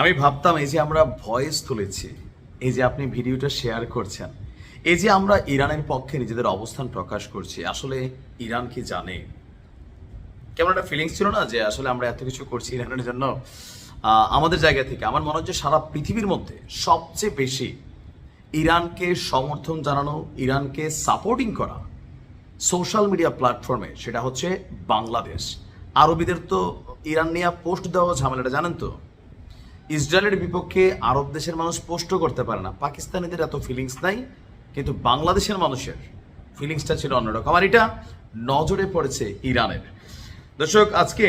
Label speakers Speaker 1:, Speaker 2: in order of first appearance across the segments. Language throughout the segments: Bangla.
Speaker 1: আমি ভাবতাম এই যে আমরা ভয়েস তুলেছি, এই যে আপনি ভিডিওটা শেয়ার করছেন, এই যে আমরা ইরানের পক্ষে নিজেদের অবস্থান প্রকাশ করছি, আসলে ইরান কি জানে? কেমন একটা ফিলিংস ছিল না যে আসলে আমরা এত কিছু করছি ইরানের জন্য? আমাদের জায়গা থেকে, আমার মনে হচ্ছে সারা পৃথিবীর মধ্যে সবচেয়ে বেশি ইরানকে সমর্থন জানানো, ইরানকে সাপোর্টিং করা সোশ্যাল মিডিয়া প্ল্যাটফর্মে সেটা হচ্ছে বাংলাদেশ। আরবিদের তো ইরান নিয়ে পোস্ট দেওয়া ঝামেলাটা, জানেন তো? ইসরায়েলের বিপক্ষে আরব দেশের মানুষ পোস্টও করতে পারে না। পাকিস্তানিদের এত ফিলিংস নাই, কিন্তু বাংলাদেশের মানুষের ফিলিংসটা ছিল অন্যরকম। আর এটা নজরে পড়েছে ইরানের। দর্শক, আজকে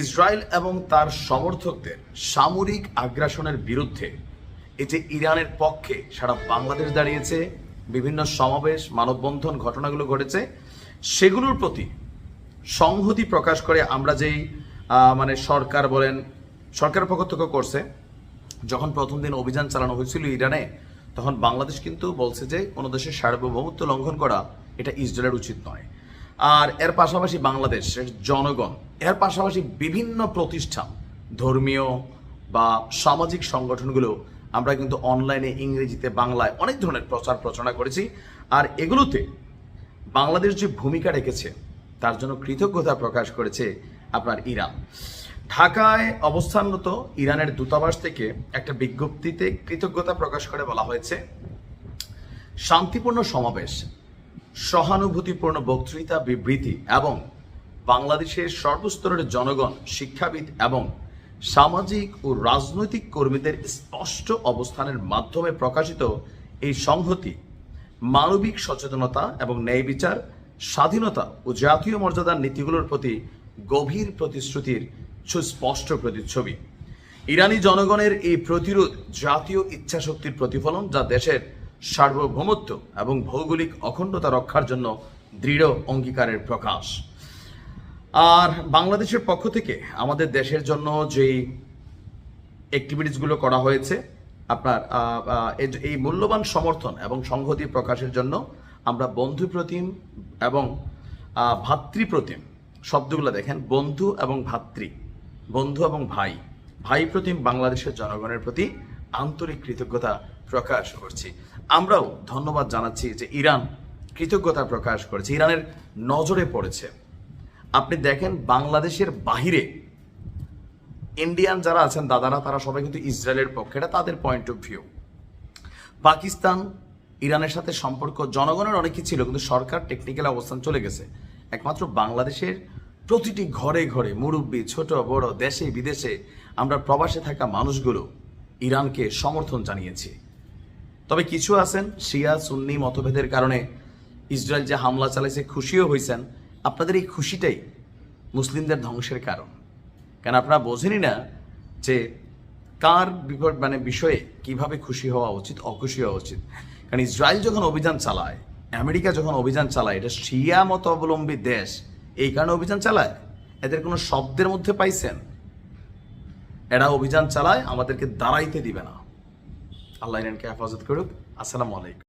Speaker 1: ইসরায়েল এবং তার সমর্থকদের সামরিক আগ্রাসনের বিরুদ্ধে যে ইরানের পক্ষে সারা বাংলাদেশ দাঁড়িয়েছে, বিভিন্ন সমাবেশ, মানববন্ধন ঘটনাগুলো ঘটেছে, সেগুলোর প্রতি সংহতি প্রকাশ করে আমরা যেই মানে সরকার বলেন সরকারের পক্ষ থেকে করছে। যখন প্রথম দিন অভিযান চালানো হয়েছিল ইরানে, তখন বাংলাদেশ কিন্তু বলছে যে কোনো দেশের সার্বভৌমত্ব লঙ্ঘন করা এটা ইসরায়েলের উচিত নয়। আর এর পাশাপাশি বাংলাদেশের জনগণ, এর পাশাপাশি বিভিন্ন প্রতিষ্ঠান, ধর্মীয় বা সামাজিক সংগঠনগুলো, আমরা কিন্তু অনলাইনে ইংরেজিতে, বাংলায় অনেক ধরনের প্রচার প্রচারণা করেছি। আর এগুলোতে বাংলাদেশ যে ভূমিকা রেখেছে, তার জন্য কৃতজ্ঞতা প্রকাশ করেছে আপনার ইরান। ঢাকায় অবস্থানরত ইরানের দূতাবাস থেকে একটা বিজ্ঞপ্তিতে কৃতজ্ঞতা প্রকাশ করে বলা হয়েছে, শান্তিপূর্ণ সমাবেশ, সহানুভূতিপূর্ণ বক্তৃতা, বিবৃতি এবং বাংলাদেশের সর্বস্তরের জনগণ, শিক্ষাবিদ এবং সামাজিক ও রাজনৈতিক কর্মীদের স্পষ্ট অবস্থানের মাধ্যমে প্রকাশিত এই সংহতি, মানবিক সচেতনতা এবং ন্যায় বিচার, স্বাধীনতা ও জাতীয় মর্যাদার নীতিগুলোর প্রতি গভীর প্রতিশ্রুতির সুস্পষ্ট প্রতিচ্ছবি। ইরানি জনগণের এই প্রতিরোধ জাতীয় ইচ্ছাশক্তির প্রতিফলন যা দেশের সার্বভৌমত্ব এবং ভৌগোলিক অখণ্ডতা রক্ষার জন্য দৃঢ় অঙ্গীকারের প্রকাশ। আর বাংলাদেশের পক্ষ থেকে আমাদের দেশের জন্য যেই অ্যাক্টিভিটিসগুলো করা হয়েছে, আপনার এই- মূল্যবান সমর্থন এবং সংহতি প্রকাশের জন্য আমরা বন্ধু প্রতিম এবং ভাতৃপ্রতিম শব্দগুলো দেখেন, বন্ধু এবং ভাতৃ। বন্ধু এবং ভাই ভাই প্রতিম বাংলাদেশের জনগণের প্রতি আন্তরিক কৃতজ্ঞতা প্রকাশ করছি। আমরাও ধন্যবাদ জানাচ্ছি যে ইরান কৃতজ্ঞতা প্রকাশ করেছে, ইরানের নজরে পড়েছে। আপনি দেখেন বাংলাদেশের বাহিরে ইন্ডিয়ান যারা আছেন, দাদারা, তারা সবাই কিন্তু ইসরায়েলের পক্ষে, এটা তাদের পয়েন্ট অফ ভিউ পাকিস্তান, ইরানের সাথে সম্পর্ক, জনগণের অনেকই ছিল, কিন্তু সরকার টেকনিক্যাল অবস্থান চলে গেছে। একমাত্র বাংলাদেশের প্রতিটি ঘরে ঘরে মুরব্বী, ছোট, বড়, দেশে, বিদেশে আমরা প্রবাসে থাকা মানুষগুলো ইরানকে সমর্থন জানিয়েছি। তবে কিছু আছেন শিয়া, সুন্নি মতভেদের কারণে ইসরায়েল যে হামলা চালাইছে, খুশিও হয়েছেন আপনাদের এই খুশিটাই মুসলিমদের ধ্বংসের কারণ। কেন আপনারা বোঝেনই না যে কার বিপদ মানে বিষয়ে কীভাবে খুশি হওয়া উচিত, অখুশি হওয়া উচিত? কারণ ইসরায়েল যখন অভিযান চালায়, আমেরিকা যখন অভিযান চালায়, এটা শিয়া মত অবলম্বী দেশ এই কারণে অভিযান চালায়? এদের কোনো শব্দের মধ্যে পাইছেন? এরা অভিযান চালায়, আমাদেরকে দাঁড়াইতে দিবে না। আল্লাহ ইরানকে হেফাজত করুক। আসসালামু আলাইকুম।